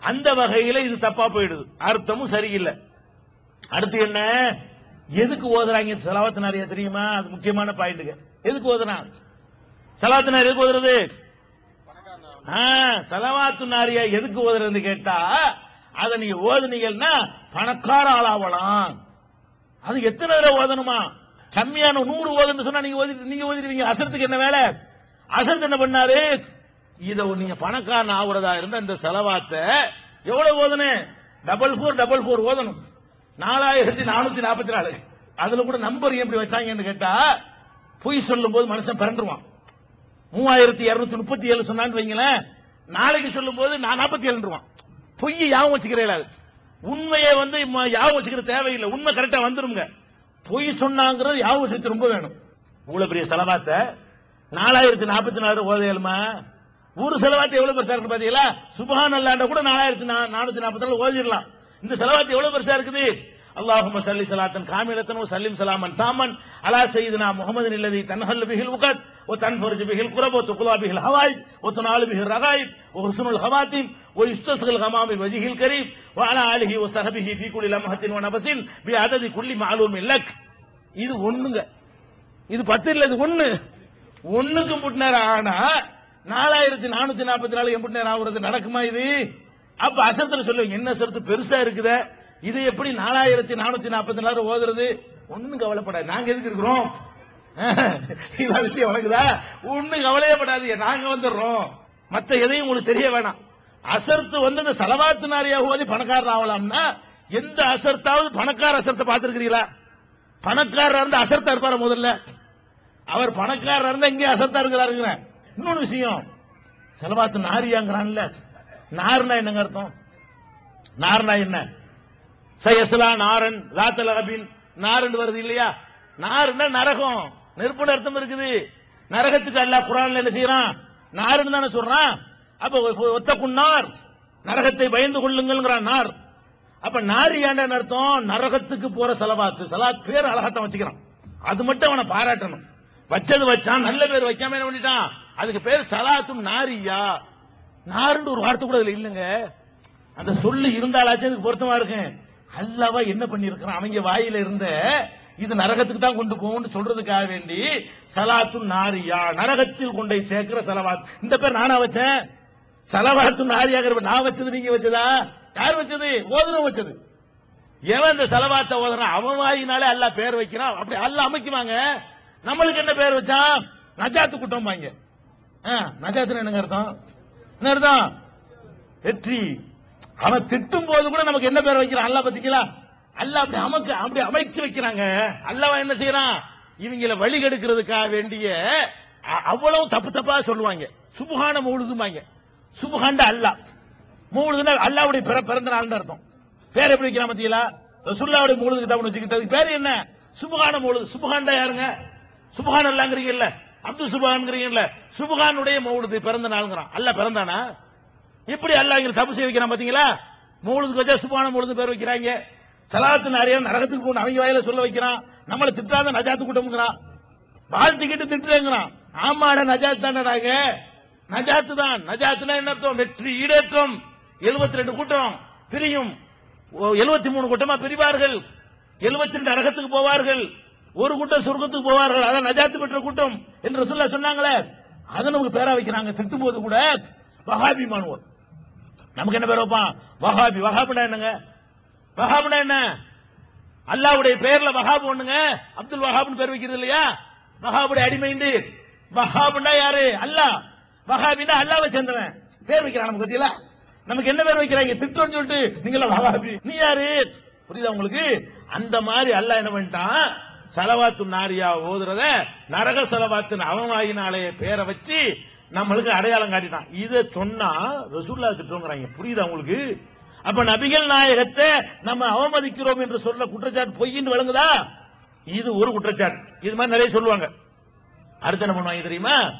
அந்த வகையில இது தப்பா போயிடுது. அர்த்தமும் சரியில்லை. அடுத்து என்ன? எதுக்கு ஓதுறாங்க? செலவாத்து நிறைய தெரியுமா? அது முக்கியமான பாயிண்ட்டுங்க எதுக்கு ஓதுறான்? செலவாத்து நிறைய எதுக்கு ஓதுறது? செலவாத்து நாரியா எதுக்கு ஓதுறது கேட்டா அதை நீங்க ஓதுனீங்கன்னா பணக்கார ஆளாவலாம். அது எத்தனை தடவை ஓதணுமா? கம்மியான நூறு ஓதுன்னு சொன்னா நீங்க ஓதி நீங்க ஓதிடுவீங்க. அசரத்துக்கு என்ன வேலை? அசரத் என்ன பண்ணாரு? இத நீங்க பணக்காரன் ஆகுறதா இருந்த இந்த செலவாத்த எவ்வளவு ஓதணும் டபுள் ஃபோர் டபுள் ஃபோர் ஓதணும். நாலாயிரத்தி நானூத்தி நாற்பத்தி நாலு. அதுல கூட நம்பர் எப்படி வச்சாங்கன்னு கேட்டா பொய் சொல்லும் போது மனுஷன் பிறண்டுருவான் மூவாயிரத்தி இருநூத்தி முப்பத்தி ஏழு சொன்னான்னு வைங்களேன். நாளைக்கு சொல்லும் போது நான் நாற்பத்தி ஏழுருவான் பொய் யாவும் வச்சுக்கிறேன் உண்மையை வந்து யாவும் வச்சுக்கிற தேவையில்லை. உண்மை கரெக்டா வந்துருங்க பொய் சொன்னாங்கிறது யாவும் சேர்த்து ரொம்ப வேணும். இவ்வளவு பெரிய செலவாத்த? நாலாயிரத்தி நாற்பத்தி நாலு ஓதையலுமா? ஒரு செலவாத்து எவ்வளவு பெருசா இருக்கு பாத்தீங்களா? சுபஹான் அல்லாண்ட கூட நாலாயிரத்தி நானூத்தி நாற்பத்தி ஓதிடலாம். இந்த செலவாத்து எவ்வளவு பெருசா இருக்குது? அல்லாஹும சல்லி சலாத்தன் காமிலத்தன் சல்லிம் சலாமன் தாமன் அலா செய்தனா முகமது இல்லதி தன்ஹல் பிஹில் உகத் ஓ தன்ஃபர்ஜ் பிஹில் குரப் ஓ துகுலா பிஹில் ஹவாய் ஓ துனாலு பிஹில் ரகாய் ஓ ஹுஸ்னுல் ஹவாத்திம் ஓ இஸ்தஸ்கல் ஹமாமி வஜிகில் கரீம் ஓ அலா அலிஹி ஓ சஹபிஹி ஃபீ குலி லம்ஹத்தின் ஓ நபசின் பி அததி குல்லி மாலூம் இல்லக் இது ஒண்ணுங்க. இது பத்து இல்லை இது ஒண்ணு. ஒண்ணுக்கும் முட்டினார் ஆனா நாலாயிரத்தி நானூத்தி நாற்பத்தி நாலு எண்பத்தி நேரம் ஆகுறது நடக்குமா இது? அப்ப அசரத்துல சொல்லுவீங்க என்ன அசரத்து? பெருசா இருக்குத. இது எப்படி நாலாயிரத்தி நானூத்தி நாற்பத்தி நாலு ஓதுறது? ஒன்னும் கவலைப்படாது. நாங்க எதுக்கு இருக்கிறோம்? இந்த விஷயம் வழங்குதா ஒண்ணும் கவலையப்படாதீங்க நாங்க வந்துடுறோம். மத்த எதையும் உங்களுக்கு தெரிய வேணாம். அசர்த்து வந்து இந்த செலவாத்து நாரியாக ஓதி பணக்காரர் ஆகலாம்னா எந்த அசர்த்தாவது பணக்கார அசர்த்தை பார்த்திருக்கிறீங்களா? பணக்காரர் இருந்து அசர்த்தா இருப்பாரு முதல்ல? அவர் பணக்காரர் இருந்தா இங்கே அசர்த்தா இருக்கிறாருங்கிறேன் இன்னொன்னு விஷயம். செலவாத்து நாரியாங்கிறான்ல. நார்னா என்னங்க அர்த்தம்? நார்னா என்ன? சயசலா நாரன் லாத்தலகபின் நாரன் வருது இல்லையா? நாருன்னா நரகம். நெருப்பு அர்த்தம் இருக்குது. நரகத்துக்கு அல்ல குரான்ல என்ன செய்யறான்? நாருன்னு தானே சொல்றான். அப்ப ஒ- ஒத்தக்குன்னார் நரகத்தை பயந்து கொள்ளுங்கள் நார். அப்ப நாரியாண்ட அர்த்தம்? நரகத்துக்கு போற செலவாத்து. செலவாத் பேர் அழகாத்தான் வச்சுக்கிறான். அது மட்டும் அவனை பாராட்டணும். வச்சது வச்சான். நல்ல பேர் வைக்காம என்ன பண்ணிட்டான்? அதுக்கு பேர் சலாத்தும் நாரியா. நாருன்னு ஒரு வார்த்தை கூட அதுல இல்லைங்க. அந்த சொல்லு இருந்தாலாச்சும் அதுக்கு பொருத்தமா இருக்கு. அல்லாவா என்ன பண்ணிருக்கிறான் அவங்க வாயில இருந்த இது நரகத்துக்கு தான் கொண்டு போகும்னு சொல்றதுக்காக வேண்டி சலாத்து நாரியா. நரகத்தில் கொண்டை சேர்க்கிற சலவாத். இந்த பேர் நானா வச்சேன். சலவாத்து நாரியாங்கிற நான் வச்சது நீங்க வச்சதா? யார் வச்சது? ஓதுன வச்சது. எவன் இந்த செலவாத்த ஓதுறான்? அவன் வாயினாலே அல்லாஹ் பேர் வைக்கிறான். அப்படி அல்ல அமைக்குவாங்க நம்மளுக்கு என்ன பேர் வச்சான் நஜாத்து கூட்டம் வாங்க நஜாத்துன்னு என்னங்க அர்த்தம்? என்ன அர்த்தம்? வெற்றி. அவன் திட்டும் போது கூட நமக்கு என்ன பேர் வைக்கிறான்? அல்லா பத்திக்கலா? அல்லாஹ் அப்படி அமைக்க அப்படி அமைச்சு வைக்கிறாங்க. அல்லவா என்ன செய்யறான்? இவங்கள வழி கெடுக்கிறதுக்காக வேண்டிய அவ்வளவு தப்பு தப்பா சொல்லுவாங்க. சுபஹான மூழுதுமாங்க சுபஹாண்ட அல்லாஹ். மௌலுதுன்னா அல்லாவுடைய பிற- பிறந்த நாள்னு அர்த்தம். பேர் எப்படி வைக்கிறான் பாத்தீங்களா ரசூல்லாவுடைய மூழுதுக்கு தான் வச்சுக்கிட்டதுக்கு பேர் என்ன? சுபஹான மூழுது சுபஹாண்டா யாருங்க? சுபுகான் அல்லாங்கிறீங்கல்ல அப்துல் சுபஹான்ங்கிறீங்கல்ல சுபகானுடைய மௌலுது பிறந்த நாளுங்கிறான். அல்ல பிறந்தானா? இப்படி அல்ல இங்க தப்பு செய்ய வைக்கிறான் பாத்தீங்களா? மூழுதுக்கு வச்சா சுபான மூழுது பேர் வைக்கிறாங்க. சலாத்து நிறைய நரகத்துக்கு கொண்டு அவங்க வாயில சொல்ல வைக்கிறான். நம்மள திட்டாத நஜாத்து கூட்டம்ங்கிறான் வாழ்த்துக்கிட்டு திட்டுறேங்கிறான். ஆமாட நஜாத் தானடாங்க நஜாத்து தான். நஜாத்துனா என்ன அர்த்தம்? வெற்றி ஈடேற்றம். 72 ரெண்டு கூட்டம். பிரியும். எழுபத்தி மூணு கூட்டமா பிரிவார்கள். 72 ரெண்டு நரகத்துக்கு போவார்கள். ஒரு கூட்டம் சொர்க்கத்துக்கு போவார்கள் அதான் நஜாத்து பெற்ற கூட்டம் என்று சொல்ல சொன்னாங்களே. அதை நமக்கு பேரா வைக்கிறாங்க திட்டும் போது கூட வஹாபி மாணவர். நமக்கு என்ன பேர் வைப்பான்? வஹாபி. வஹாபினா என்னங்க? வஹாபினா என்ன? அல்லாவுடைய பெயர்ல வஹாப் ஒண்ணுங்க அப்துல் வஹாப்னு பேர் வைக்கிறது இல்லையா? வஹாபுடைய அடிமைந்து வஹாப்னா யாரு? அல்லாஹ். வஹாபினா அல்லாவை சேர்ந்தவன். பேர் வைக்கிறான் நமக்கு பத்தியில நமக்கு என்ன பேர் வைக்கிறாங்க? திட்டம்னு சொல்லிட்டு நீங்கள வஹாபி. நீ யாரு? புரியுதா உங்களுக்கு? அந்த மாதிரி அல்லாஹ் என்ன பண்ணிட்டான்? சலவாத்து நாரியா ஓதுறத நரக சலவாத்துன்னு அவன் பேரை வச்சு நம்மளுக்கு அடையாளம் காட்டிட்டான். இதை சொன்னா ரசூல்லா திட்டங்கிறாங்க புரியுதா உங்களுக்கு? அப்ப நபிகள் நாயகத்தை நம்ம அவமதிக்கிறோம் என்று சொல்ல குற்றச்சாட்டு பொய்ன்னு விளங்குதா? இது ஒரு குற்றச்சாட்டு. இது மாதிரி நிறைய சொல்லுவாங்க. அடுத்து என்ன பண்ணுவாங்க தெரியுமா?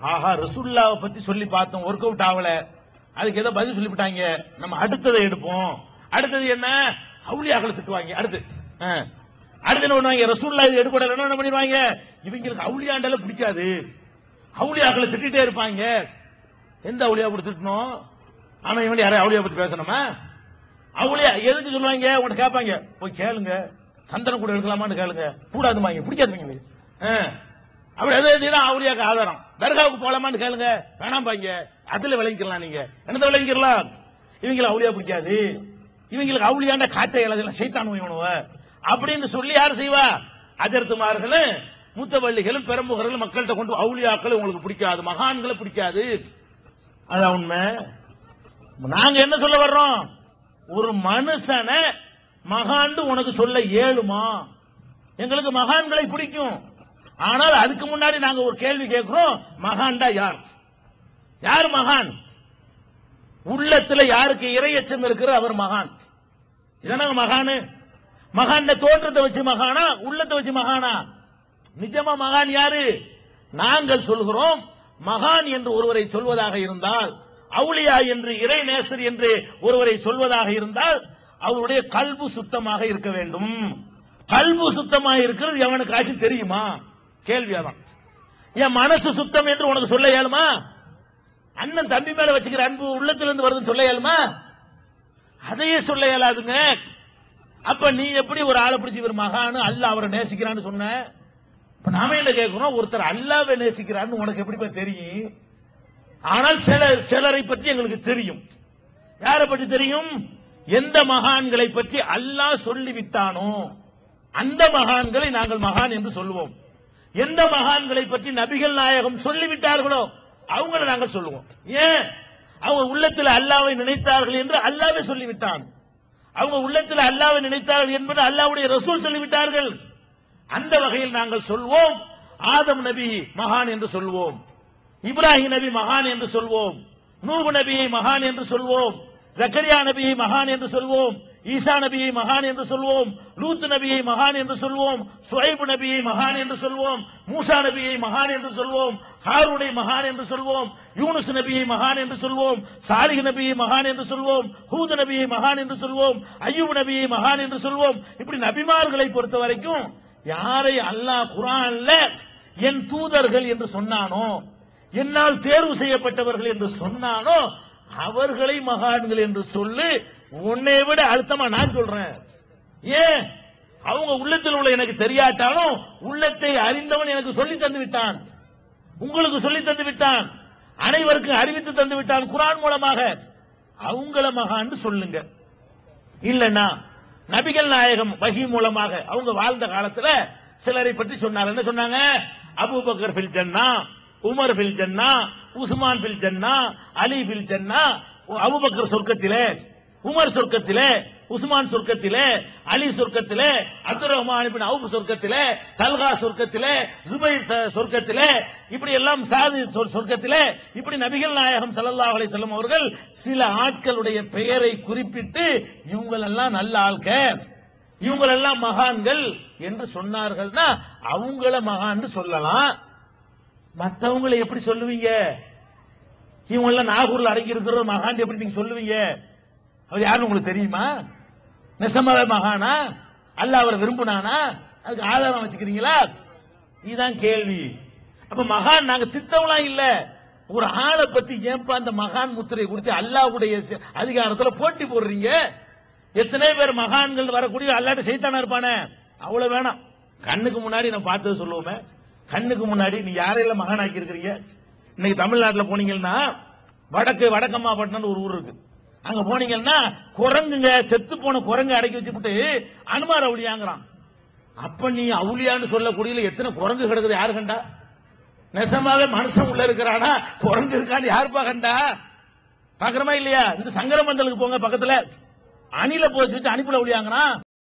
ஆஹா ரசுல்லாவை பத்தி சொல்லி பார்த்தோம். ஒர்க் அவுட் ஆகல. அதுக்கு ஏதோ பதில் சொல்லிவிட்டாங்க. நம்ம அடுத்ததை எடுப்போம். அடுத்தது என்ன? அவுளியாக்களை திட்டுவாங்க. அடுத்து ஆ. அடுத்து என்ன பண்ணுவாங்க? ரசூல்லா இது எடுக்கூடாது என்ன பண்ணிடுவாங்க? இவங்களுக்கு அவுளியாண்டால பிடிக்காது. அவுளியாக்களை திட்டே இருப்பாங்க. எந்த அவுளியா கூட திட்டணும்? ஆனா இவங்க யாரையும் அவுளியா பத்தி பேசணுமா? அவுளியா எதுக்கு சொல்லுவாங்க? உன்கிட்ட கேட்பாங்க. போய் கேளுங்க. சந்தனம் கூட எடுக்கலாமான்னு கேளுங்க. கூடாதுமாங்க பிடிக்காதுங்க ஆ. அப்படி எது எதுதான் அவுளியாக்கு ஆதாரம். தர்காவுக்கு போகலாமான்னு கேளுங்க. வேணாம் பாங்க அதுல விளங்கிக்கலாம் நீங்க. என்னத்தை விளங்கிக்கலாம் இவங்களை அவுளியா பிடிக்காது. இவங்களுக்கு அவுளியாண்ட காற்றை இலதெல்லாம் சைத்தான் இவனுவ அப்படின்னு சொல்லி யார் செய்வா? அஜர்த்துமார்களும் மூத்தவள்ளிகளும் பெரம்புகர்களும் மக்கள்கிட்ட கொண்டு அவுளியாக்கள் உங்களுக்கு பிடிக்காது மகான்களை பிடிக்காது. அதான் உண்மை. நாங்க என்ன சொல்ல வர்றோம்? ஒரு மனுஷனை மகாண்டு உனக்கு சொல்ல ஏழுமா? எங்களுக்கு மகான்களை பிடிக்கும். ஆனால் அதுக்கு முன்னாடி நாங்க ஒரு கேள்வி கேட்கிறோம் மகான்டா யார்? யார் மகான்? உள்ளத்துல யாருக்கு இரையச்சம் இருக்கிற அவர் மகான். இதானங்க மகானு? மகான் தோன்றத்தை வச்சு மகானா உள்ளத்தை வச்சு மகானா? நிஜமா மகான் யாரு? நாங்கள் சொல்கிறோம் மகான் என்று ஒருவரை சொல்வதாக இருந்தால் அவுளியா என்று இறை நேசர் என்று ஒருவரை சொல்வதாக இருந்தால் அவருடைய கல்பு சுத்தமாக இருக்க வேண்டும். கல்பு சுத்தமாக இருக்கிறது எவனுக்காச்சும் தெரியுமா? கேள்வியாதான் என் மனசு சுத்தம் என்று உனக்கு சொல்ல இயலுமா? அண்ணன் தம்பி மேல வச்சுக்கிற அன்பு உள்ளத்திலிருந்து வருதுன்னு சொல்ல இயலுமா? அதையே சொல்ல இயலாதுங்க. அப்ப நீ எப்படி ஒரு ஆளை பிடிச்சி இவர் மகானு அல்ல அவரை நேசிக்கிறான்னு சொன்ன? இப்ப நாம என்ன கேட்கிறோம்? ஒருத்தர் அல்லாவை நேசிக்கிறான்னு உனக்கு எப்படி தெரியும்? ஆனால் சில சிலரை பற்றி எங்களுக்கு தெரியும். யாரை பற்றி தெரியும்? எந்த மகான்களை பற்றி அல்லாஹ் சொல்லிவிட்டானோ அந்த மகான்களை நாங்கள் மகான் என்று சொல்லுவோம். எந்த மகான்களை பற்றி நபிகள் நாயகம் சொல்லிவிட்டார்களோ அவங்களை நாங்கள் சொல்லுவோம். ஏன்? அவங்க உள்ளத்தில் அல்லாவை நினைத்தார்கள் என்று அல்லாவே சொல்லிவிட்டான். அவங்க உள்ளத்தில் அல்லாவை நினைத்தார்கள் என்பது அல்லாவுடைய ரசூல் சொல்லிவிட்டார்கள். அந்த வகையில் நாங்கள் சொல்வோம். ஆதம் நபி மகான் என்று சொல்வோம். இப்ராஹிம் நபி மகான் என்று சொல்வோம். நூகு நபியை மகான் என்று சொல்வோம். ஜக்கரியா நபியை மகான் என்று சொல்வோம். ஈசா நபியை மகான் என்று சொல்வோம். லூத் நபியை மகான் என்று சொல்வோம். சுவைபு நபியை மகான் என்று சொல்வோம். மூசா நபியை மகான் என்று சொல்வோம். ஹாருடைய மகான் என்று சொல்வோம் யூனுஸ் நபியை மகான் என்று சொல்வோம் சாலிஹ் நபியை மகான் என்று சொல்வோம் ஹூத் நபியை மகான் என்று சொல்வோம் அய்யூப் நபியை மகான் என்று சொல்வோம். இப்படி நபிமார்களை பொறுத்த வரைக்கும் யாரை அல்லாஹ் குரான்ல என் தூதர்கள் என்று சொன்னானோ என்னால் தேர்வு செய்யப்பட்டவர்கள் என்று சொன்னானோ அவர்களை மகான்கள் என்று சொல்லு உன்னை விட அழுத்தமா நான் சொல்றேன். ஏன்? அவங்க உள்ளத்தில் உள்ள எனக்கு தெரியாட்டாலும் உள்ளத்தை அறிந்தவன் எனக்கு சொல்லி தந்து விட்டான் உங்களுக்கு சொல்லி தந்து விட்டான். அனைவருக்கும் அறிவித்து தந்து விட்டான் குரான் மூலமாக. அவங்கள மகான்னு சொல்லுங்க. இல்லைன்னா நபிகள் நாயகம் வகி மூலமாக அவங்க வாழ்ந்த காலத்துல சிலரை பற்றி சொன்னார். என்ன சொன்னாங்க? அபுபக்கர் பில் ஜன்னா உமர் பில் ஜன்னா உஸ்மான் பில் ஜன்னா அலி பில் ஜன்னா அபூபக்கர் சொர்க்கத்திலே உமர் சொர்க்கத்திலே உஸ்மான் சொர்க்கத்திலே அலி சொர்க்கத்திலே அப்துல் ரஹ்மான் பின் அவுப் சொர்க்கத்திலே தல்கா சொர்க்கத்திலே ஜுபைர் சொர்க்கத்திலே இப்படி எல்லாம் சாதி சொர்- சொர்க்கத்திலே இப்படி நபிகள் நாயகம் சல்லா அலி வஸல்லம் அவர்கள் சில ஆட்களுடைய பெயரை குறிப்பிட்டு இவங்களெல்லாம் நல்ல ஆள்க இவங்களெல்லாம் மகான்கள் என்று சொன்னார்கள்னா அவங்கள மகான்னு சொல்லலாம். மத்தவங்களை எப்படி சொல்லுவீங்க? இவங்க எல்லாம் நாகூர்ல அடங்கி இருக்கிற மகான் எப்படி நீங்க சொல்லுவீங்க? அவர் யாருன்னு உங்களுக்கு தெரியுமா? நெசமாவே மகானா? அல்ல அவரை விரும்புனானா? அதுக்கு ஆதாரம் வச்சுக்கிறீங்களா? இதுதான் கேள்வி. அப்ப மகான் நாங்க திட்டவலாம் இல்ல. ஒரு ஆளை பத்தி ஏன்பா அந்த மகான் முத்திரை கொடுத்து அல்லாஹ்வுடைய அதிகாரத்துல போட்டி போடுறீங்க? எத்தனை பேர் மகான்கள் வரக்கூடிய அல்லாட்ட செய்தானா இருப்பானே? அவ்வளவு வேணாம். கண்ணுக்கு முன்னாடி நான் பார்த்தது சொல்லுவோமே. கண்ணுக்கு முன்னாடி நீ யாரையெல்லாம் மகானாக்கி இருக்கிறீங்க இன்னைக்கு தமிழ்நாட்டில் போனீங்கன்னா வடக்கு வடக்கம்மாப்பட்டினம் ஒரு ஊர் இருக்கு. அங்க போனீங்கன்னா குரங்குங்க செத்து போன குரங்கு அடக்கி வச்சுக்கிட்டு அனுமார் அவுளியாங்கிறான். அப்ப நீ அவுளியான்னு சொல்லக்கூடிய எத்தனை குரங்கு கிடக்குது யாரு கண்டா? நெசமாவே மனுஷன் உள்ள இருக்கிறானா? குரங்கு இருக்கான்னு யாருப்பா கண்டா? பாக்குறமா இல்லையா? இந்த சங்கரமந்தலுக்கு போங்க பக்கத்துல. அணில போச்சு வச்சு அனுப்பில ஒளியாங்கிறான்